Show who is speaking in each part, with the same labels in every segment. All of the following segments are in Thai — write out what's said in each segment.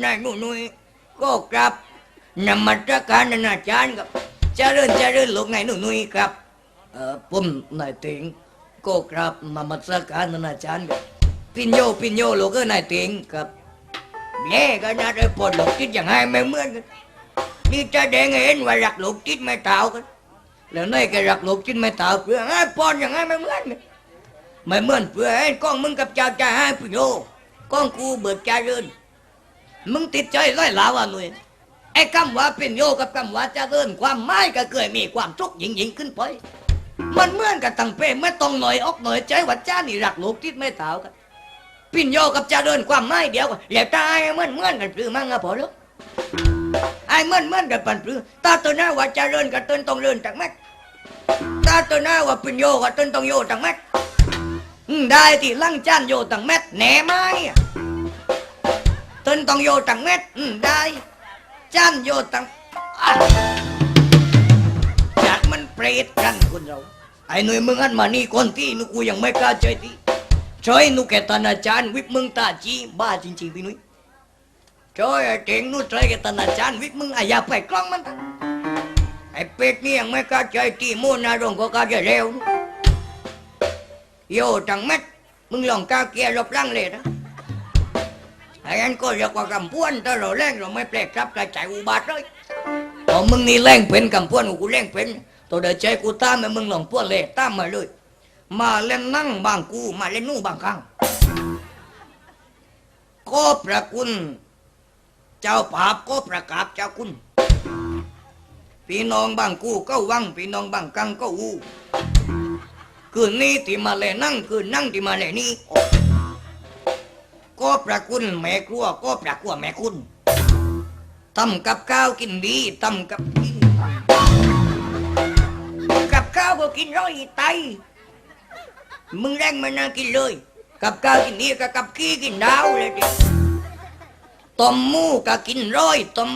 Speaker 1: นายหนุ่ยก็กลับนมัสการนานาจารย์ครับเจริญเจริญลูกนายหนุ่ยครับเออผมนายติงก็กลับนมัสการนานาจารย์ครับปิญโยปิญโยลูกก็นายติงครับแย่กันนะได้ปวดหลกจิตอย่างไงไม่เหมือนกันนี่จะแดงเห็นว่ารักหลกจิตไม่เท่ากันแล้วนายแกรักหลกจิตไม่เท่าเพื่อให้ปอนอย่างไงไม่เหมือนกันไม่เหมือนเพื่อให้กล้องมึงกับเจ้าใจให้ปิญโยกล้องกูเบิกใจเริญ มึงติดใจร้อยลาวะหนุ่ยไอ้คำว่าเป็นโยกับคำว่าจะเดินความหมายก็เกิดมีความทุกข์ยิ่งยิ่งขึ้นไป มันเหมือนกับตั้งเป้ไม่ต้องหน่อยออกหน่อยใจว่าจ้านี่รักลูกทิศไม่เท่ากันปิ่นโยกับจะเดินความหมายเดียวกันแล้วตาไอ้เหมือนเหมือนกันปรือมั่งอะพอแล้วไอ้เหมือนเหมือนกันปันปรือตาตัวหน้าว่าจะเดินกับต้นต้องเดินจากแม็กตาตัวหน้าว่าปิ่นโยกับต้นต้องโยจากแม็กได้ที่ลั่งจานโยต่างแม็กแหน่ไหม อะต้นต้องโยตังเม็ดอืมได้จ้านโยตังอะจากมันเปรตกันคนเรา ไอ้หนุ่ยมึงอันมานี่คนที่นุกูยังไม่กล้าใจที่ช่วยนุแกตานอาจารย์วิกมึงตาจีบ้าจริงๆพี่นุ่ยช่วยไอ้เก่งนุช่วยแกตานอาจารย์วิกมึงอายาไปกล้องมันไอ้เป็ดนี่ยังไม่กล้าใจที่มูนารงก็กล้าใจเร็วโยตังเม็ดมึงลองก้าวเกียร์ลบล่างเลยนะ ไอ้นั่นก็เรียกว่ากำพวนถ้าเราแรงเราไม่แปลกครับกระจายอุบาทเลยพอมึงนี่แรงเป็นกำพวนกูแรงเป็นตัวเดินใจกูตามมามึงหลงพวนเลยตามมาเลย มาเล่นนั่งบางกูมาเล่นนู่นบางข้างก็ประคุณ เจ้าภาพก็ประกาศเจ้าคุณพี่น้องบางกูก็วังพี่น้องบางกังก็อูคืนนี้ที่มาเล่นนั่งคืนนั่งที่มาเล่นนี่ ก็ประคุณแม่ครัวก็ประกัวแม่คุณทำกับข้าวกินดีทำกับดีกับข้าวก็กินร้อยไตมึงแรงมันน่ากินเลย กับข้าวกินดีกับกับขี้กินดาวเลยดิต้มหมูก็กินร้อยต้ม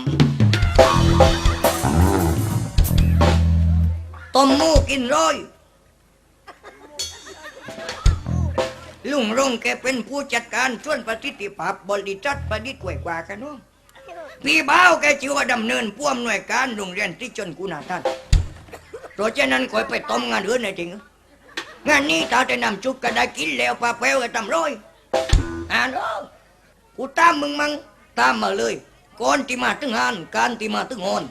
Speaker 1: ต้มหมูกินร้อย ลุงรงแกเป็นผู้จัดการส่วนประสิทธิภาพบริษัทประดิษฐ์กวยกว่ากันเนาะพี่บ้าวแกชื่อว่าดำเนินผู้อำนวยการโรงเรียนที่จนกุณาท่านเพราะฉะนั้นคอยไปต้มงานอื่นเลยจริงงานนี้ตาจะนำจุกก็ได้กินแล้วปลาแปวก็ทำร้อยอ่านเอากูตามมึงมังตามมาเลยก่อนที่มาถึงงานการที่มาถึงงอน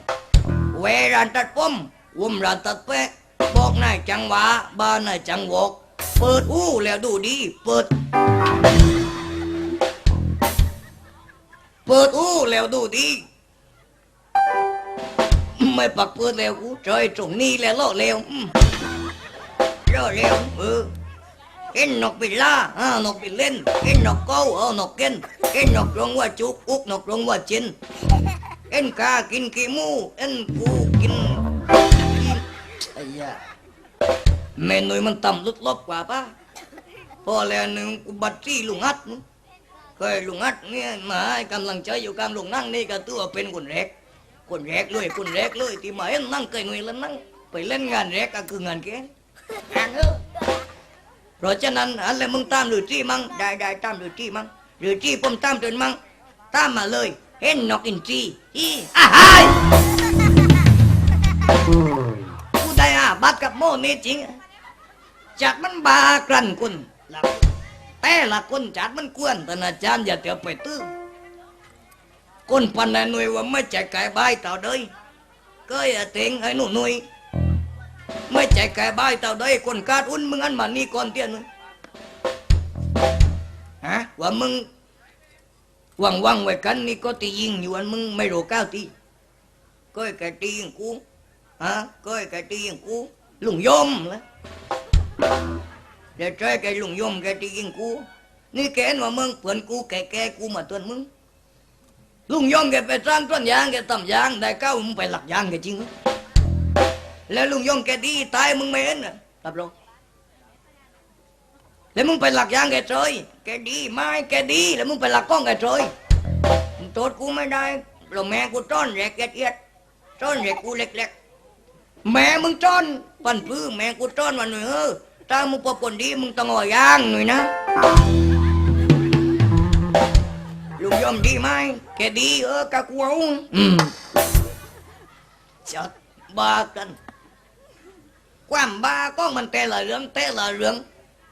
Speaker 1: เวรานตัดผมวมรานตัดแปะบอกนายจังหวะบ้านนายจังหวก เปิดอู้แล้วดูดี เปิด เปิดอู้แล้วดูดี ไม่ปักเปิดแล้วกูจอยตรงนี้แล้วล่อแล้วล่อแล้วเออเอ็นนกปิล่าอ่านกปิเล่นเอ็นนกเก้าเอานกเก้นเอ็นนกรงว่าจุกอุกนกรงว่าจินเอ็นกากินกีมูเอ็นกูกินไอ้ยา เมนูมันต่ำลดลบกว่าปะพอแล้วหนึ่งกูบัตรที่ลุงอัดนู้นเคยลุงอัดเนี่ยมาให้กำลังใจอยู่กลางลงนั่งนี่ก็ตัวเป็นคนแรก คนแรกเลยคนแรกเลยที่มาเห็นนั่งเคยหน่วยแล้วนั่งไปเล่นงานแรกก็คืองานแกนอ่านเถอเพราะฉะนั้นอะไรมึงตามหรือที่มั่งได้ได้ตามหรือที่มั่งหรือที่ผมตามจนมั่งตามมาเลยเห็นนกอินทรีอีอ้ายกูได้อาบัตรกับโมนี่จริง จัดมันบากลั่นคุณละแต่ละคนจัดมันกวนแต่อาจารย์อย่าเตียวไปตื้อคนปันไอ้หน่ยว่าไม่ใจไก่ใบายเต่าเด้ยก็อย่าเต็งไอ้หนุ่หนุ่ยไม่ใจไก่ใบายเต่าเด้ยคนกาดอุ่นมึงอันมานี่ก่อนเตี้ยนุ่ยฮะว่ามึงวังวังไว้กันนี่ก็ตียิงอยู่อันมึงไม่รู้ก้าวตีก็ไอ้แกตียิงกูฮะก็ไอ้แกตียิงกูลุงยมละ เดี๋ยวใจแกลุงยมแกที่ยิงกู นี่แกนว่ามึงเพื่อนกูแกแกกูมาตัวนมึง ลุงยมแกไปสร้างต้นยางแกทำยางได้เก้ามึงไปหลักยางแกจริงแล้วลุงยมแกดีตายมึงไม่เห็นน่ะรับรองแล้วมึงไปหลักยางแกเจยแกดีไม่แกดีแล้วมึงไปหลักกล้องแกเจยมึงโทษกูไม่ได้เราแม่กูต้อนแรกเอียดๆต้อนแรกกูเล็ก แม่มึงจ้อนปันพื้แม่กูจ้อนวันหน่อยเออถ้ามึงพบคนดีมึงต้องอ่อยย่างหน่อยนะลลุงยอมดีไหมแกดีเออกะกูเอาอืมจัดบ้ากัน ความบ้าก็มันแต่ละเรื่องแต่ละเรื่อง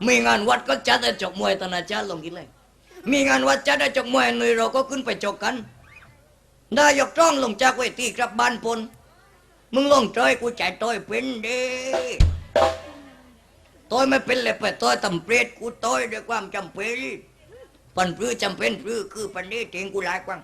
Speaker 1: มีงานวัดก็จัดได้จกมวยตอนอาจารย์ลงกินเลย มีงานวัดจัดได้จกมวยหน่วยเราก็ขึ้นไปจกกัน ได้ยกจ้องลงจากเวทีกลับบ้านพล มึงลงจ้อยกูจ่ายต้อยเป็นเด้ต้อยไม่เป็นเลยไปต้อยตำเปรตกูต้อยด้วยความจำเป็นปันพื้อจำเป็นพื้อคือปันนี้เก่งกูหลายกว่าง